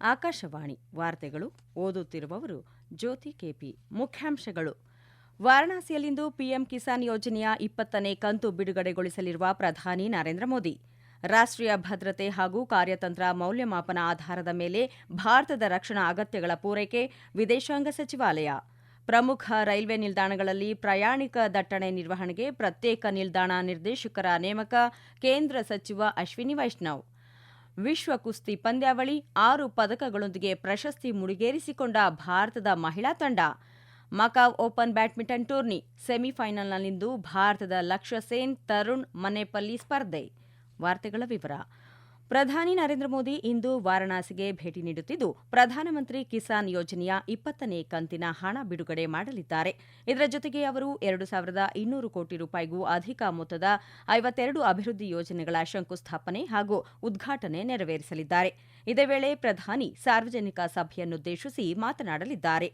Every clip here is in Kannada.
ಆಕಾಶವಾಣಿ ವಾರ್ತೆಗಳು ಓದುತ್ತಿರುವವರು ಜ್ಯೋತಿ ಕೆಪಿ. ಮುಖ್ಯಾಂಶಗಳು. ವಾರಣಾಸಿಯಲ್ಲಿಂದು ಪಿಎಂ ಕಿಸಾನ್ ಯೋಜನೆಯ ಇಪ್ಪತ್ತನೇ ಕಂತು ಬಿಡುಗಡೆಗೊಳಿಸಲಿರುವ ಪ್ರಧಾನಿ ನರೇಂದ್ರ ಮೋದಿ. ರಾಷ್ಟ್ರೀಯ ಭದ್ರತೆ ಹಾಗೂ ಕಾರ್ಯತಂತ್ರ ಮೌಲ್ಯಮಾಪನ ಆಧಾರದ ಮೇಲೆ ಭಾರತದ ರಕ್ಷಣಾ ಅಗತ್ಯಗಳ ಪೂರೈಕೆ ವಿದೇಶಾಂಗ ಸಚಿವಾಲಯ. ಪ್ರಮುಖ ರೈಲ್ವೆ ನಿಲ್ದಾಣಗಳಲ್ಲಿ ಪ್ರಯಾಣಿಕ ದಟ್ಟಣೆ ನಿರ್ವಹಣೆಗೆ ಪ್ರತ್ಯೇಕ ನಿಲ್ದಾಣ ನಿರ್ದೇಶಕರ ನೇಮಕ ಕೇಂದ್ರ ಸಚಿವ ಅಶ್ವಿನಿ ವೈಷ್ಣವ್. ವಿಶ್ವ ಕುಸ್ತಿ ಪಂದ್ಯಾವಳಿ ಆರು ಪದಕಗಳೊಂದಿಗೆ ಪ್ರಶಸ್ತಿ ಮುಡಿಗೇರಿಸಿಕೊಂಡ ಭಾರತದ ಮಹಿಳಾ ತಂಡ. ಮಕಾವ್ ಓಪನ್ ಬ್ಯಾಡ್ಮಿಂಟನ್ ಟೂರ್ನಿ ಸೆಮಿಫೈನಲ್ನಲ್ಲಿಂದು ಭಾರತದ ಲಕ್ಷ್ಯ ಸೇನ್ ತರುಣ್ ಮನೆಪಲ್ಲಿ ಸ್ಪರ್ಧೆ. ವಾರ್ತೆಗಳ ವಿವರ. ಪ್ರಧಾನಿ ನರೇಂದ್ರ ಮೋದಿ ಇಂದು ವಾರಣಾಸಿಗೆ ಭೇಟಿ ನೀಡುತ್ತಿದ್ದು, ಪ್ರಧಾನಮಂತ್ರಿ ಕಿಸಾನ್ ಯೋಜನೆಯ ಇಪ್ಪತ್ತನೇ ಕಂತಿನ ಹಣ ಬಿಡುಗಡೆ ಮಾಡಲಿದ್ದಾರೆ. ಇದರ ಜೊತೆಗೆ ಅವರು ಎರಡು ಸಾವಿರದ ಇನ್ನೂರು ಕೋಟಿ ರೂಪಾಯಿಗೂ ಅಧಿಕ ಮೊತ್ತದ ಐವತ್ತೆರಡು ಅಭಿವೃದ್ಧಿ ಯೋಜನೆಗಳ ಶಂಕುಸ್ಥಾಪನೆ ಹಾಗೂ ಉದ್ಘಾಟನೆ ನೆರವೇರಿಸಲಿದ್ದಾರೆ. ಇದೇ ವೇಳೆ ಪ್ರಧಾನಿ ಸಾರ್ವಜನಿಕ ಸಭೆಯನ್ನುದ್ದೇಶಿಸಿ ಮಾತನಾಡಲಿದ್ದಾರೆ.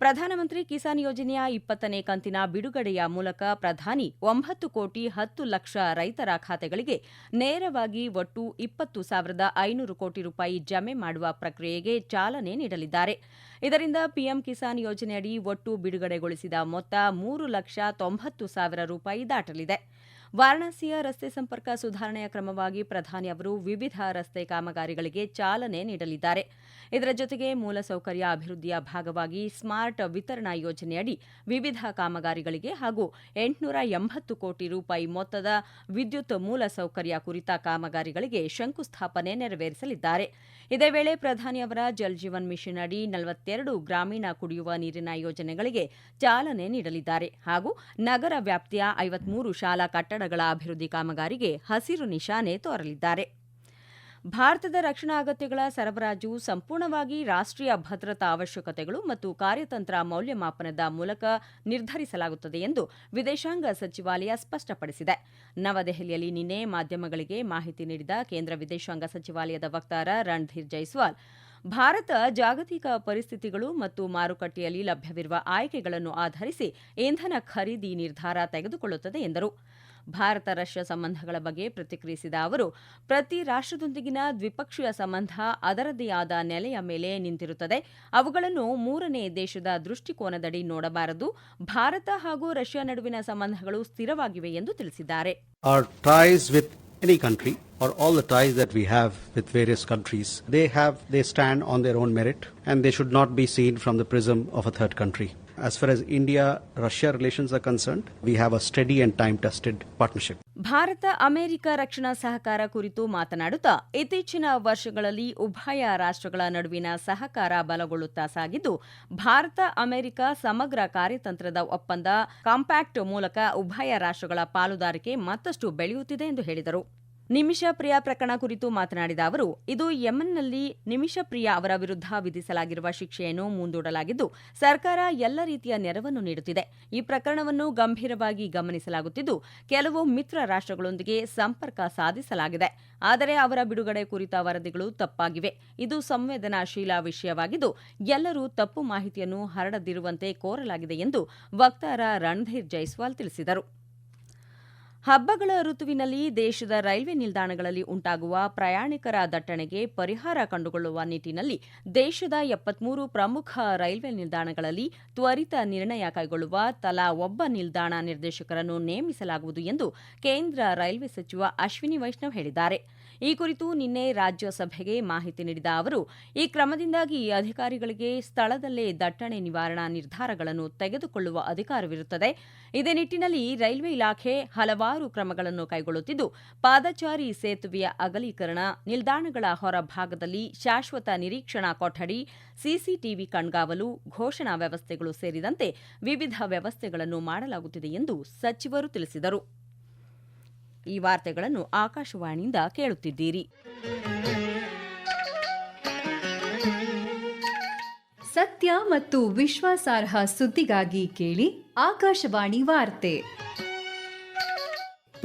ಪ್ರಧಾನಮಂತ್ರಿ ಕಿಸಾನ್ ಯೋಜನೆಯ ಇಪ್ಪತ್ತನೇ ಕಂತಿನ ಬಿಡುಗಡೆಯ ಮೂಲಕ ಪ್ರಧಾನಿ ಒಂಬತ್ತು ಕೋಟಿ ಹತ್ತು ಲಕ್ಷ ರೈತರ ಖಾತೆಗಳಿಗೆ ನೇರವಾಗಿ ಒಟ್ಟು ಇಪ್ಪತ್ತು ಸಾವಿರದ ಐನೂರು ಕೋಟಿ ರೂಪಾಯಿ ಜಮೆ ಮಾಡುವ ಪ್ರಕ್ರಿಯೆಗೆ ಚಾಲನೆ ನೀಡಲಿದ್ದಾರೆ. ಇದರಿಂದ ಪಿಎಂ ಕಿಸಾನ್ ಯೋಜನೆಯಡಿ ಒಟ್ಟು ಬಿಡುಗಡೆಗೊಳಿಸಿದ ಮೊತ್ತ ಮೂರು ಲಕ್ಷ ತೊಂಬತ್ತು ಸಾವಿರ ರೂಪಾಯಿ ದಾಟಲಿದೆ. ವಾರಣಾಸಿಯ ರಸ್ತೆ ಸಂಪರ್ಕ ಸುಧಾರಣೆಯ ಕ್ರಮವಾಗಿ ಪ್ರಧಾನಿ ಅವರು ವಿವಿಧ ರಸ್ತೆ ಕಾಮಗಾರಿಗಳಿಗೆ ಚಾಲನೆ ನೀಡಲಿದ್ದಾರೆ. ಇದರ ಜೊತೆಗೆ ಮೂಲಸೌಕರ್ಯ ಅಭಿವೃದ್ಧಿಯ ಭಾಗವಾಗಿ ಸ್ಮಾರ್ಟ್ ವಿತರಣಾ ಯೋಜನೆಯಡಿ ವಿವಿಧ ಕಾಮಗಾರಿಗಳಿಗೆ ಹಾಗೂ ಎಂಟುನೂರ ಎಂಬತ್ತು ಕೋಟಿ ರೂಪಾಯಿ ಮೊತ್ತದ ವಿದ್ಯುತ್ ಮೂಲಸೌಕರ್ಯ ಕುರಿತ ಕಾಮಗಾರಿಗಳಿಗೆ ಶಂಕುಸ್ಥಾಪನೆ ನೆರವೇರಿಸಲಿದ್ದಾರೆ. ಇದೇ ವೇಳೆ ಪ್ರಧಾನಿಯವರ ಜಲ್ ಜೀವನ್ ಮಿಷನ್ ಅಡಿ ನಲವತ್ತೆರಡು ಗ್ರಾಮೀಣ ಕುಡಿಯುವ ನೀರಿನ ಯೋಜನೆಗಳಿಗೆ ಚಾಲನೆ ನೀಡಲಿದ್ದಾರೆ ಹಾಗೂ ನಗರ ವ್ಯಾಪ್ತಿಯ ಐವತ್ಮೂರು ಶಾಲಾ ಕಟ್ಟಡಗಳ ಅಭಿವೃದ್ಧಿ ಕಾಮಗಾರಿಗೆ ಹಸಿರು ನಿಶಾನೆ ತೋರಲಿದ್ದಾರೆ. ಭಾರತದ ರಕ್ಷಣಾ ಅಗತ್ಯಗಳ ಸರಬರಾಜು ಸಂಪೂರ್ಣವಾಗಿ ರಾಷ್ಟ್ರೀಯ ಭದ್ರತಾ ಅವಶ್ಯಕತೆಗಳು ಮತ್ತು ಕಾರ್ಯತಂತ್ರ ಮೌಲ್ಯಮಾಪನದ ಮೂಲಕ ನಿರ್ಧರಿಸಲಾಗುತ್ತದೆ ಎಂದು ವಿದೇಶಾಂಗ ಸಚಿವಾಲಯ ಸ್ಪಷ್ಟಪಡಿಸಿದೆ. ನವದೆಹಲಿಯಲ್ಲಿ ನಿನ್ನೆ ಮಾಧ್ಯಮಗಳಿಗೆ ಮಾಹಿತಿ ನೀಡಿದ ಕೇಂದ್ರ ವಿದೇಶಾಂಗ ಸಚಿವಾಲಯದ ವಕ್ತಾರ ರಣಧೀರ್ ಜೈಸ್ವಾಲ್, ಭಾರತ ಜಾಗತಿಕ ಪರಿಸ್ಥಿತಿಗಳು ಮತ್ತು ಮಾರುಕಟ್ಟೆಯಲ್ಲಿ ಲಭ್ಯವಿರುವ ಆಯ್ಕೆಗಳನ್ನು ಆಧರಿಸಿ ಇಂಧನ ಖರೀದಿ ನಿರ್ಧಾರ ತೆಗೆದುಕೊಳ್ಳುತ್ತದೆ ಎಂದರು. ಭಾರತ ರಷ್ಯಾ ಸಂಬಂಧಗಳ ಬಗ್ಗೆ ಪ್ರತಿಕ್ರಿಯಿಸಿದ ಅವರು ಪ್ರತಿ ರಾಷ್ಟ್ರದೊಂದಿಗಿನ ದ್ವಿಪಕ್ಷೀಯ ಸಂಬಂಧ ಅದರದೇ ಆದ ನೆಲೆಯ ಮೇಲೆ ನಿಂತಿರುತ್ತದೆ ಅವುಗಳನ್ನು ಮೂರನೇ ದೇಶದ ದೃಷ್ಟಿಕೋನದಡಿ ನೋಡಬಾರದು ಭಾರತ ಹಾಗೂ ರಷ್ಯಾ ನಡುವಿನ ಸಂಬಂಧಗಳು ಸ್ಥಿರವಾಗಿವೆ ಎಂದು ತಿಳಿಸಿದ್ದಾರೆ any country or all the ties that we have with various countries, they have, they stand on their own merit and they should not be seen from the prism of a third country. As far as India-Russia relations are concerned, we have a steady and time-tested partnership. Bharat America ರಕ್ಷಣಾ ಸಹಕಾರ ಕುರಿತು ಮಾತನಾಡುತ್ತಾ ಇತ್ತೀಚಿನ ವರ್ಷಗಳಲ್ಲಿ ಉಭಯ ರಾಷ್ಟ್ರಗಳ ನಡುವಿನ ಸಹಕಾರ ಬಲಗೊಳ್ಳುತ್ತಾ ಸಾಗಿದ್ದು ಭಾರತ ಅಮೆರಿಕ ಸಮಗ್ರ ಕಾರ್ಯತಂತ್ರದ ಒಪ್ಪಂದ ಕಾಂಪ್ಯಾಕ್ಟ್ ಮೂಲಕ ಉಭಯ ರಾಷ್ಟ್ರಗಳ ಪಾಲುದಾರಿಕೆ ಮತ್ತಷ್ಟು ಬೆಳೆಯುತ್ತಿದೆ ಎಂದು ಹೇಳಿದರು ನಿಮಿಷ ಪ್ರಿಯ ಪ್ರಕರಣ ಕುರಿತು ಮಾತನಾಡಿದ ಅವರು, ಇದು ಯಮನ್ನಲ್ಲಿ ನಿಮಿಷ ಪ್ರಿಯಾ ಅವರ ವಿರುದ್ಧ ವಿಧಿಸಲಾಗಿರುವ ಶಿಕ್ಷೆಯನ್ನು ಮುಂದೂಡಲಾಗಿದ್ದು, ಸರ್ಕಾರ ಎಲ್ಲ ರೀತಿಯ ನೆರವನ್ನು ನೀಡುತ್ತಿದೆ. ಈ ಪ್ರಕರಣವನ್ನು ಗಂಭೀರವಾಗಿ ಗಮನಿಸಲಾಗುತ್ತಿದ್ದು, ಕೆಲವು ಮಿತ್ರ ರಾಷ್ಟ್ರಗಳೊಂದಿಗೆ ಸಂಪರ್ಕ ಸಾಧಿಸಲಾಗಿದೆ. ಆದರೆ ಅವರ ಬಿಡುಗಡೆ ಕುರಿತ ವರದಿಗಳು ತಪ್ಪಾಗಿವೆ. ಇದು ಸಂವೇದನಾಶೀಲ ವಿಷಯವಾಗಿದ್ದು, ಎಲ್ಲರೂ ತಪ್ಪು ಮಾಹಿತಿಯನ್ನು ಹರಡದಿರುವಂತೆ ಕೋರಲಾಗಿದೆ ಎಂದು ವಕ್ತಾರ ರಣಧೀರ್ ಜೈಸ್ವಾಲ್ ತಿಳಿಸಿದರು. ಹಬ್ಬಗಳ ಋತುವಿನಲ್ಲಿ ದೇಶದ ರೈಲ್ವೆ ನಿಲ್ದಾಣಗಳಲ್ಲಿ ಉಂಟಾಗುವ ಪ್ರಯಾಣಿಕರ ದಟ್ಟಣೆಗೆ ಪರಿಹಾರ ಕಂಡುಕೊಳ್ಳುವ ನಿಟ್ಟಿನಲ್ಲಿ ದೇಶದ ಎಪ್ಪತ್ಮೂರು ಪ್ರಮುಖ ರೈಲ್ವೆ ನಿಲ್ದಾಣಗಳಲ್ಲಿ ತ್ವರಿತ ನಿರ್ಣಯ ಕೈಗೊಳ್ಳುವ ತಲಾ ಒಬ್ಬ ನಿಲ್ದಾಣ ನಿರ್ದೇಶಕರನ್ನು ನೇಮಿಸಲಾಗುವುದು ಎಂದು ಕೇಂದ್ರ ರೈಲ್ವೆ ಸಚಿವ ಅಶ್ವಿನಿ ವೈಷ್ಣವ್ ಹೇಳಿದ್ದಾರೆ. ಈ ಕುರಿತು ನಿನ್ನೆ ರಾಜ್ಯಸಭೆಗೆ ಮಾಹಿತಿ ನೀಡಿದ ಅವರು, ಈ ಕ್ರಮದಿಂದಾಗಿ ಅಧಿಕಾರಿಗಳಿಗೆ ಸ್ಥಳದಲ್ಲೇ ದಟ್ಟಣೆ ನಿವಾರಣಾ ನಿರ್ಧಾರಗಳನ್ನು ತೆಗೆದುಕೊಳ್ಳುವ ಅಧಿಕಾರವಿರುತ್ತದೆ. ಇದೇ ನಿಟ್ಟಿನಲ್ಲಿ ರೈಲ್ವೆ ಇಲಾಖೆ ಹಲವಾರು ಕ್ರಮಗಳನ್ನು ಕೈಗೊಳ್ಳುತ್ತಿದ್ದು, ಪಾದಚಾರಿ ಸೇತುವೆಯ ಅಗಲೀಕರಣ, ನಿಲ್ದಾಣಗಳ ಹೊರಭಾಗದಲ್ಲಿ ಶಾಶ್ವತ ನಿರೀಕ್ಷಣಾ ಕೊಠಡಿ, ಸಿಸಿಟಿವಿ ಕಣ್ಗಾವಲು, ಘೋಷಣಾ ವ್ಯವಸ್ಥೆಗಳು ಸೇರಿದಂತೆ ವಿವಿಧ ವ್ಯವಸ್ಥೆಗಳನ್ನು ಮಾಡಲಾಗುತ್ತಿದೆ ಎಂದು ಸಚಿವರು ತಿಳಿಸಿದರು. ಈ ವಾರ್ತೆಗಳನ್ನು ಆಕಾಶವಾಣಿಯಿಂದ ಕೇಳುತ್ತಿದ್ದೀರಿ. ಸತ್ಯ ಮತ್ತು ವಿಶ್ವಾಸಾರ್ಹ ಸುದ್ದಿಗಾಗಿ ಕೇಳಿ ಆಕಾಶವಾಣಿ ವಾರ್ತೆ.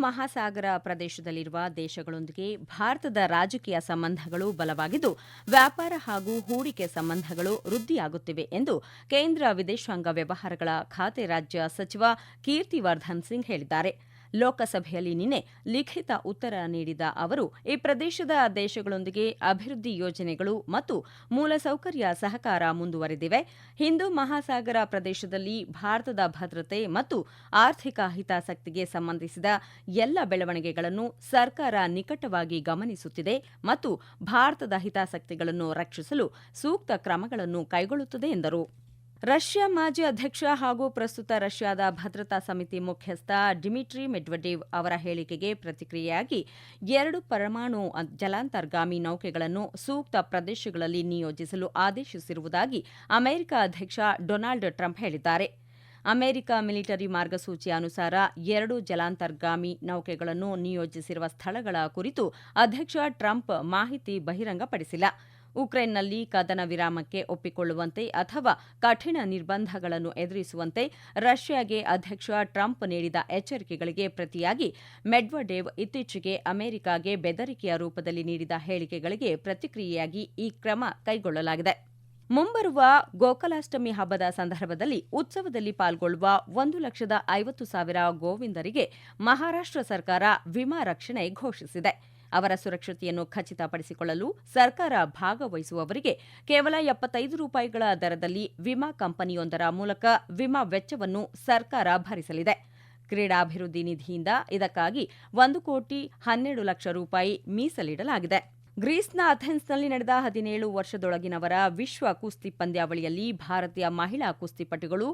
ಮಹಾಸಾಗರ ಪ್ರದೇಶದಲ್ಲಿರುವ ದೇಶಗಳೊಂದಿಗೆ ಭಾರತದ ರಾಜಕೀಯ ಸಂಬಂಧಗಳು ಬಲವಾಗಿದ್ದು, ವ್ಯಾಪಾರ ಹಾಗೂ ಹೂಡಿಕೆ ಸಂಬಂಧಗಳು ವೃದ್ಧಿಯಾಗುತ್ತಿವೆ ಎಂದು ಕೇಂದ್ರ ವಿದೇಶಾಂಗ ವ್ಯವಹಾರಗಳ ಖಾತೆ ರಾಜ್ಯ ಸಚಿವ ಕೀರ್ತಿವರ್ಧನ್ ಸಿಂಗ್ ಹೇಳಿದ್ದಾರೆ. ಲೋಕಸಭೆಯಲ್ಲಿ ನಿನ್ನೆ ಲಿಖಿತ ಉತ್ತರ ನೀಡಿದ ಅವರು, ಈ ಪ್ರದೇಶದ ದೇಶಗಳೊಂದಿಗೆ ಅಭಿವೃದ್ಧಿ ಯೋಜನೆಗಳು ಮತ್ತು ಮೂಲಸೌಕರ್ಯ ಸಹಕಾರ ಮುಂದುವರೆದಿವೆ. ಹಿಂದೂ ಮಹಾಸಾಗರ ಪ್ರದೇಶದಲ್ಲಿ ಭಾರತದ ಭದ್ರತೆ ಮತ್ತು ಆರ್ಥಿಕ ಹಿತಾಸಕ್ತಿಗೆ ಸಂಬಂಧಿಸಿದ ಎಲ್ಲ ಬೆಳವಣಿಗೆಗಳನ್ನು ಸರ್ಕಾರ ನಿಕಟವಾಗಿ ಗಮನಿಸುತ್ತಿದೆ ಮತ್ತು ಭಾರತದ ಹಿತಾಸಕ್ತಿಗಳನ್ನು ರಕ್ಷಿಸಲು ಸೂಕ್ತ ಕ್ರಮಗಳನ್ನು ಕೈಗೊಳ್ಳುತ್ತದೆ ಎಂದರು. ರಷ್ಯಾ ಮಾಜಿ ಅಧ್ಯಕ್ಷ ಹಾಗೂ ಪ್ರಸ್ತುತ ರಷ್ಯಾದ ಭದ್ರತಾ ಸಮಿತಿ ಮುಖ್ಯಸ್ಥ ಡಿಮಿಟ್ರಿ ಮೆಡ್ವಡೇವ್ ಅವರ ಹೇಳಿಕೆಗೆ ಪ್ರತಿಕ್ರಿಯೆಯಾಗಿ ಎರಡು ಪರಮಾಣು ಜಲಾಂತರ್ಗಾಮಿ ನೌಕೆಗಳನ್ನು ಸೂಕ್ತ ಪ್ರದೇಶಗಳಲ್ಲಿ ನಿಯೋಜಿಸಲು ಆದೇಶಿಸಿರುವುದಾಗಿ ಅಮೆರಿಕ ಅಧ್ಯಕ್ಷ ಡೊನಾಲ್ಡ್ ಟ್ರಂಪ್ ಹೇಳಿದ್ದಾರೆ. ಅಮೆರಿಕ ಮಿಲಿಟರಿ ಮಾರ್ಗಸೂಚಿ ಅನುಸಾರ ಎರಡು ಜಲಾಂತರ್ಗಾಮಿ ನೌಕೆಗಳನ್ನು ನಿಯೋಜಿಸಿರುವ ಸ್ಥಳಗಳ ಕುರಿತು ಅಧ್ಯಕ್ಷ ಟ್ರಂಪ್ ಮಾಹಿತಿ ಬಹಿರಂಗಪಡಿಸಿಲ್ಲ. ಉಕ್ರೇನ್ನಲ್ಲಿ ಕದನ ವಿರಾಮಕ್ಕೆ ಒಪ್ಪಿಕೊಳ್ಳುವಂತೆ ಅಥವಾ ಕಠಿಣ ನಿರ್ಬಂಧಗಳನ್ನು ಎದುರಿಸುವಂತೆ ರಷ್ಯಾಗೆ ಅಧ್ಯಕ್ಷ ಟ್ರಂಪ್ ನೀಡಿದ ಎಚ್ಚರಿಕೆಗಳಿಗೆ ಪ್ರತಿಯಾಗಿ ಮೆಡ್ವಡೇವ್ ಇತ್ತೀಚೆಗೆ ಅಮೆರಿಕಾಗೆ ಬೆದರಿಕೆಯ ರೂಪದಲ್ಲಿ ನೀಡಿದ ಹೇಳಿಕೆಗಳಿಗೆ ಪ್ರತಿಕ್ರಿಯೆಯಾಗಿ ಈ ಕ್ರಮ ಕೈಗೊಳ್ಳಲಾಗಿದೆ. ಮುಂಬರುವ ಗೋಕಲಾಷ್ಟಮಿ ಹಬ್ಬದ ಸಂದರ್ಭದಲ್ಲಿ ಉತ್ಸವದಲ್ಲಿ ಪಾಲ್ಗೊಳ್ಳುವ ಒಂದು ಲಕ್ಷದ ಐವತ್ತು ಸಾವಿರ ಗೋವಿಂದರಿಗೆ ಮಹಾರಾಷ್ಟ್ರ ಸರ್ಕಾರ ವಿಮಾ ರಕ್ಷಣೆ ಘೋಷಿಸಿದೆ. ಅವರ ಸುರಕ್ಷತೆಯನ್ನು ಖಚಿತಪಡಿಸಿಕೊಳ್ಳಲು ಸರ್ಕಾರ ಭಾಗವಹಿಸುವವರಿಗೆ ಕೇವಲ ಎಪ್ಪತ್ತೈದು ರೂಪಾಯಿಗಳ ದರದಲ್ಲಿ ವಿಮಾ ಕಂಪನಿಯೊಂದರ ಮೂಲಕ ವಿಮಾ ವೆಚ್ಚವನ್ನು ಸರ್ಕಾರ ಭರಿಸಲಿದೆ. ಕ್ರೀಡಾಭಿವೃದ್ಧಿ ನಿಧಿಯಿಂದ ಇದಕ್ಕಾಗಿ ಒಂದು ಕೋಟಿ ಹನ್ನೆರಡು ಲಕ್ಷ ರೂಪಾಯಿ ಮೀಸಲಿಡಲಾಗಿದೆ. ಗ್ರೀಸ್ನ ಅಥೆನ್ಸ್ನಲ್ಲಿ ನಡೆದ ಹದಿನೇಳು ವರ್ಷದೊಳಗಿನವರ ವಿಶ್ವ ಕುಸ್ತಿ ಪಂದ್ಯಾವಳಿಯಲ್ಲಿ ಭಾರತೀಯ ಮಹಿಳಾ ಕುಸ್ತಿಪಟುಗಳು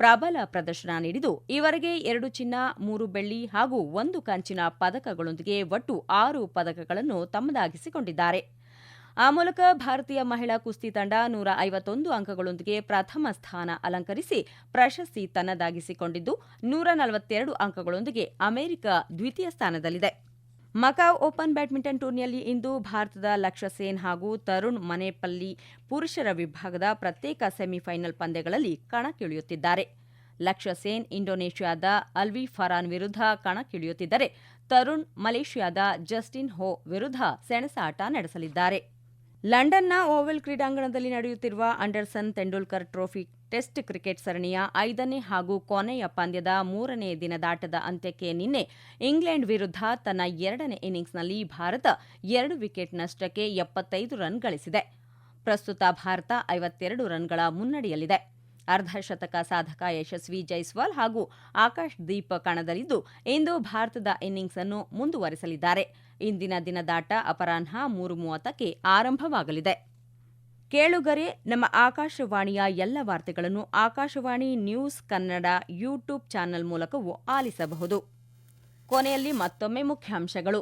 ಪ್ರಬಲ ಪ್ರದರ್ಶನ ನೀಡಿದ್ದು, ಈವರೆಗೆ ಎರಡು ಚಿನ್ನ, ಮೂರು ಬೆಳ್ಳಿ ಹಾಗೂ ಒಂದು ಕಂಚಿನ ಪದಕಗಳೊಂದಿಗೆ ಒಟ್ಟು ಆರು ಪದಕಗಳನ್ನು ತಮ್ಮದಾಗಿಸಿಕೊಂಡಿದ್ದಾರೆ. ಆ ಮೂಲಕ ಭಾರತೀಯ ಮಹಿಳಾ ಕುಸ್ತಿ ತಂಡ ನೂರ ಐವತ್ತೊಂದು ಅಂಕಗಳೊಂದಿಗೆ ಪ್ರಥಮ ಸ್ಥಾನ ಅಲಂಕರಿಸಿ ಪ್ರಶಸ್ತಿ ತನ್ನದಾಗಿಸಿಕೊಂಡಿದ್ದು, ನೂರ ನಲವತ್ತೆರಡು ಅಂಕಗಳೊಂದಿಗೆ ಅಮೆರಿಕ ದ್ವಿತೀಯ ಸ್ಥಾನದಲ್ಲಿದೆ. ಮಕಾವ್ ಓಪನ್ ಬ್ಯಾಡ್ಮಿಂಟನ್ ಟೂರ್ನಿಯಲ್ಲಿ ಇಂದು ಭಾರತದ ಲಕ್ಷ್ಯ ಸೇನ್ ಹಾಗೂ ತರುಣ್ ಮನೆಪಲ್ಲಿ ಪುರುಷರ ವಿಭಾಗದ ಪ್ರತ್ಯೇಕ ಸೆಮಿಫೈನಲ್ ಪಂದ್ಯಗಳಲ್ಲಿ ಕಣಕ್ಕಿಳಿಯುತ್ತಿದ್ದಾರೆ. ಲಕ್ಷ್ಯ ಸೇನ್ ಇಂಡೋನೇಷ್ಯಾದ ಅಲ್ವಿ ಫರಾನ್ ವಿರುದ್ಧ ಕಣಕ್ಕಿಳಿಯುತ್ತಿದ್ದರೆ, ತರುಣ್ ಮಲೇಷ್ಯಾದ ಜಸ್ಟಿನ್ ಹೋ ವಿರುದ್ಧ ಸೆಣಸಾಟ ನಡೆಸಲಿದ್ದಾರೆ. ಲಂಡನ್ನ ಓವೆಲ್ ಕ್ರೀಡಾಂಗಣದಲ್ಲಿ ನಡೆಯುತ್ತಿರುವ Anderson Tendulkar trophy test cricket ಸರಣಿಯ ಐದನೇ ಹಾಗೂ ಕೊನೆಯ ಪಂದ್ಯದ ಮೂರನೇ ದಿನದಾಟದ ಅಂತ್ಯಕ್ಕೆ ನಿನ್ನೆ ಇಂಗ್ಲೆಂಡ್ ವಿರುದ್ಧ ತನ್ನ ಎರಡನೇ ಇನ್ನಿಂಗ್ಸ್ನಲ್ಲಿ ಭಾರತ ಎರಡು ವಿಕೆಟ್ ನಷ್ಟಕ್ಕೆ ಎಪ್ಪತ್ತೈದು ರನ್ ಗಳಿಸಿದೆ. ಪ್ರಸ್ತುತ ಭಾರತ ಐವತ್ತೆರಡು ರನ್ಗಳ ಮುನ್ನಡೆಯಲ್ಲಿದೆ. ಅರ್ಧಶತಕ ಸಾಧಕ ಯಶಸ್ವಿ ಜೈಸ್ವಾಲ್ ಹಾಗೂ ಆಕಾಶ್ ದೀಪ್ ಕಣದಲ್ಲಿದ್ದು ಇಂದು ಭಾರತದ ಇನ್ನಿಂಗ್ಸ್ ಅನ್ನು ಮುಂದುವರೆಸಲಿದ್ದಾರೆ. ಇಂದಿನ ದಿನದಾಟ ಅಪರಾಹ್ನ ಮೂರು ಮೂವತ್ತಕ್ಕೆ ಆರಂಭವಾಗಲಿದೆ. ಕೇಳುಗರೆ, ನಮ್ಮ ಆಕಾಶವಾಣಿಯ ಎಲ್ಲ ವಾರ್ತೆಗಳನ್ನು Akashvani news Kannada YouTube channel ಮೂಲಕವೂ ಆಲಿಸಬಹುದು. ಕೊನೆಯಲ್ಲಿ ಮತ್ತೊಮ್ಮೆ ಮುಖ್ಯಾಂಶಗಳು.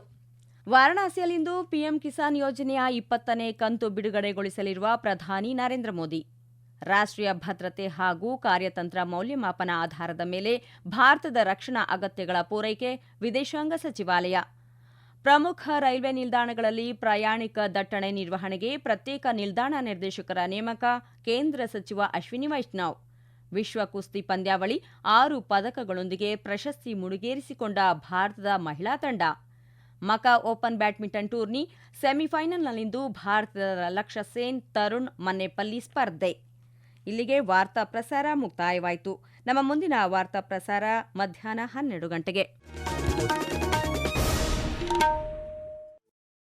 ವಾರಣಾಸಿಯಲ್ಲಿಂದು ಪಿಎಂ ಕಿಸಾನ್ ಯೋಜನೆಯ ಇಪ್ಪತ್ತನೇ ಕಂತು ಬಿಡುಗಡೆಗೊಳಿಸಲಿರುವ ಪ್ರಧಾನಿ ನರೇಂದ್ರ ಮೋದಿ. ರಾಷ್ಟ್ರೀಯ ಭದ್ರತೆ ಹಾಗೂ ಕಾರ್ಯತಂತ್ರ ಮೌಲ್ಯಮಾಪನ ಆಧಾರದ ಮೇಲೆ ಭಾರತದ ರಕ್ಷಣಾ ಅಗತ್ಯಗಳ ಪೂರೈಕೆ ವಿದೇಶಾಂಗ ಸಚಿವಾಲಯ. ಪ್ರಮುಖ ರೈಲ್ವೆ ನಿಲ್ದಾಣಗಳಲ್ಲಿ ಪ್ರಯಾಣಿಕ ದಟ್ಟಣೆ ನಿರ್ವಹಣೆಗೆ ಪ್ರತ್ಯೇಕ ನಿಲ್ದಾಣ ನಿರ್ದೇಶಕರ ನೇಮಕ ಕೇಂದ್ರ ಸಚಿವ ಅಶ್ವಿನಿ ವೈಷ್ಣವ್. ವಿಶ್ವ ಕುಸ್ತಿ ಪಂದ್ಯಾವಳಿ ಆರು ಪದಕಗಳೊಂದಿಗೆ ಪ್ರಶಸ್ತಿ ಮುಡಿಗೇರಿಸಿಕೊಂಡ ಭಾರತದ ಮಹಿಳಾ ತಂಡ. ಮಕಾ ಓಪನ್ ಬ್ಯಾಡ್ಮಿಂಟನ್ ಟೂರ್ನಿ ಸೆಮಿಫೈನಲ್ನಲ್ಲಿಂದು ಭಾರತದ ಲಕ್ಷ ಸೇನ್ ತರುಣ್ ಮನ್ನೆಪಲ್ಲಿ ಸ್ಪರ್ಧೆ. ಇಲ್ಲಿಗೆ ವಾರ್ತಾ ಪ್ರಸಾರ ಮುಕ್ತಾಯವಾಯಿತು. ನಮ್ಮ ಮುಂದಿನ ವಾರ್ತಾ ಪ್ರಸಾರ ಮಧ್ಯಾಹ್ನ ಹನ್ನೆರಡು ಗಂಟೆಗೆ.